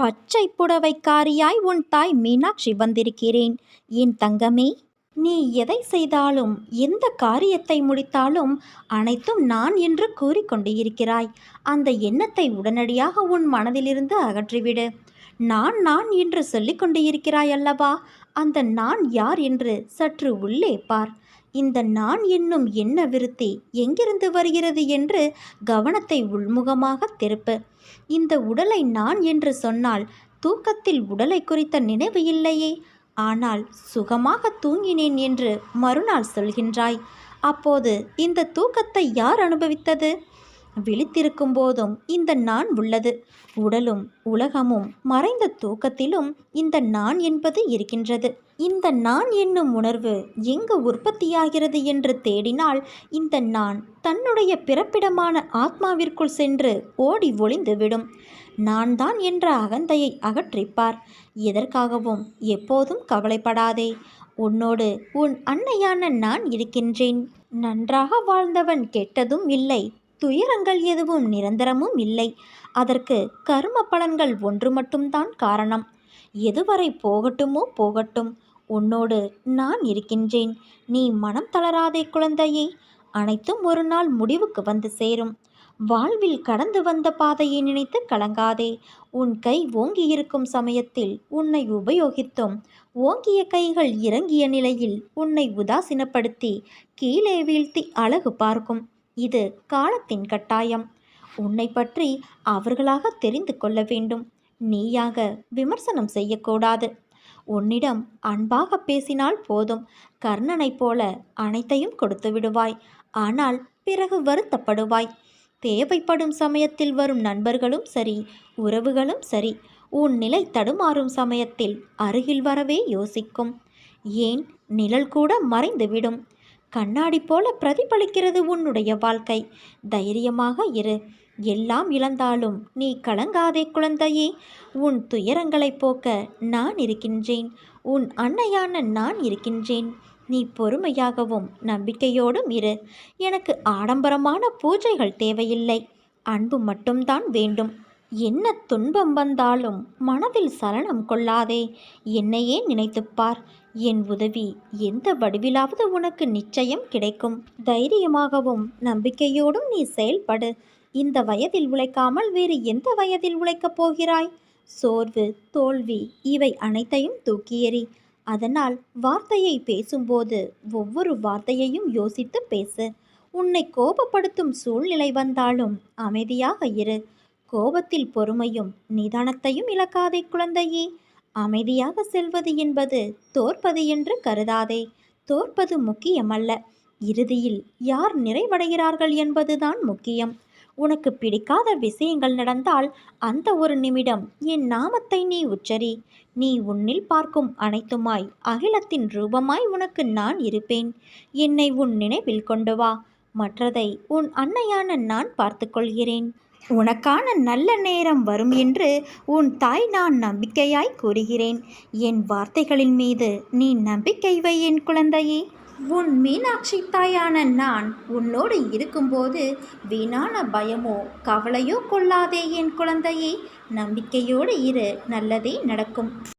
பச்சை புடவைக்காரியாய் உன் தாய் மீனாட்சி வந்திருக்கிறேன். என் தங்கமே நீ எதை செய்தாலும் எந்த காரியத்தை முடித்தாலும் அனைத்தும் நான் என்று கூறிக்கொண்டு இருக்கிறாய். அந்த எண்ணத்தை உடனடியாக உன் மனதிலிருந்து அகற்றிவிடு. நான் நான் என்று சொல்லிக் கொண்டு இருக்கிறாய் அல்லவா? அந்த நான் யார் என்று சற்று உள்ளே பார். இந்த நான் என்னும் என்ன விருத்தி எங்கிருந்து வருகிறது என்று கவனத்தை உள்முகமாக திருப்பு. இந்த உடலை நான் என்று சொன்னால் தூக்கத்தில் உடலை குறித்த நினைவு இல்லையே. ஆனால் சுகமாக தூங்கினேன் என்று மறுநாள் சொல்கின்றாய். அப்போது இந்த தூக்கத்தை யார் அனுபவித்தது? விழித்திருக்கும் போதும் இந்த நான் உள்ளது. உடலும் உலகமும் மறைந்த தூக்கத்திலும் இந்த நான் என்பது இருக்கின்றது. இந்த நான் என்னும் உணர்வு எங்கு உற்பத்தியாகிறது என்று தேடினால் இந்த நான் தன்னுடைய பிறப்பிடமான ஆத்மாவிற்குள் சென்று ஓடி ஒளிந்துவிடும். நான் தான் என்ற அகந்தையை அகற்றிப்பார். எதற்காகவும் எப்போதும் கவலைப்படாதே. உன்னோடு உன் அன்னையான நான் இருக்கின்றேன். நன்றாக வாழ்ந்தவன் கெட்டதும் இல்லை. துயரங்கள் எதுவும் நிரந்தரமும் இல்லை. அதற்கு கர்ம பலன்கள் ஒன்று மட்டும்தான் காரணம். எதுவரை போகட்டுமோ போகட்டும். உன்னோடு நான் இருக்கின்றேன். நீ மனம் தளராதே குழந்தையே. அனைத்தும் ஒரு நாள் முடிவுக்கு வந்து சேரும். வாழ்வில் கடந்து வந்த பாதையை நினைத்து கலங்காதே. உன் கை ஓங்கி இருக்கும் சமயத்தில் உன்னை உபயோகித்தும். ஓங்கிய கைகள் இறங்கிய நிலையில் உன்னை உதாசீனப்படுத்தி கீழே வீழ்த்தி அழகு பார்க்கும். இது காலத்தின் கட்டாயம். உன்னை பற்றி அவர்களாக தெரிந்து கொள்ள வேண்டும். நீயாக விமர்சனம் செய்யக்கூடாது. உன்னிடம் அன்பாக பேசினால் போதும். கர்ணனைப் போல அனைத்தையும் கொடுத்து விடுவாய். ஆனால் பிறகு வருத்தப்படுவாய். தேவைப்படும் சமயத்தில் வரும் நண்பர்களும் சரி உறவுகளும் சரி உன் நிலை தடுமாறும் சமயத்தில் அருகில் வரவே யோசிக்கும். ஏன்? நிழல் கூட மறைந்துவிடும். கண்ணாடி போல பிரதிபலிக்கிறது உன்னுடைய வாழ்க்கை. தைரியமாக இரு. எல்லாம் இழந்தாலும் நீ கலங்காதே குழந்தையே. உன் துயரங்களைப் போக்க நான் இருக்கின்றேன். உன் அன்னையான நான் இருக்கின்றேன். நீ பொறுமையாகவும் நம்பிக்கையோடும் இரு. எனக்கு ஆடம்பரமான பூஜைகள் தேவையில்லை. அன்பு மட்டும்தான் வேண்டும். என்ன துன்பம் வந்தாலும் மனதில் சலனம் கொள்ளாதே. என்னையே நினைத்துப்பார் என் உதவி எந்த வடிவிலாவது உனக்கு நிச்சயம் கிடைக்கும். தைரியமாகவும் நம்பிக்கையோடும் நீ செயல்படு. இந்த வயதில் உழைக்காமல் வேறு எந்த வயதில் உழைக்கப் போகிறாய்? சோர்வு தோல்வி இவை அனைத்தையும் தூக்கியேறி. அதனால் வார்த்தையை பேசும்போது ஒவ்வொரு வார்த்தையையும் யோசித்து பேசு. உன்னை கோபப்படுத்தும் சூழ்நிலை வந்தாலும் அமைதியாக இரு. கோபத்தில் பொறுமையும் நிதானத்தையும் இழக்காதே குழந்தையே. அமைதியாக செல்வது என்பது தோற்பது என்று கருதாதே. தோற்பது முக்கியமல்ல. இறுதியில் யார் நிறைவடைகிறார்கள் என்பதுதான் முக்கியம். உனக்கு பிடிக்காத விஷயங்கள் நடந்தால் அந்த ஒரு நிமிடம் என் நாமத்தை நீ உச்சரி. நீ உன்னில் பார்க்கும் அனைத்துமாய் அகிலத்தின் ரூபமாய் உனக்கு நான் இருப்பேன். என்னை உன் நினைவில் கொண்டு வா. மற்றதை உன் அன்னையான நான் பார்த்துக்கொள்கிறேன். உனக்கான நல்ல நேரம் வரும் என்று உன் தாய் நான் நம்பிக்கையாய் கூறுகிறேன். என் வார்த்தைகளின் மீது நீ நம்பிக்கை வை என் குழந்தையே. உன் மீனாட்சி தாயான நான் உன்னோடு இருக்கும்போது வீணான பயமோ கவலையோ கொள்ளாதே என் குழந்தையே. நம்பிக்கையோடு இரு நல்லதே நடக்கும்.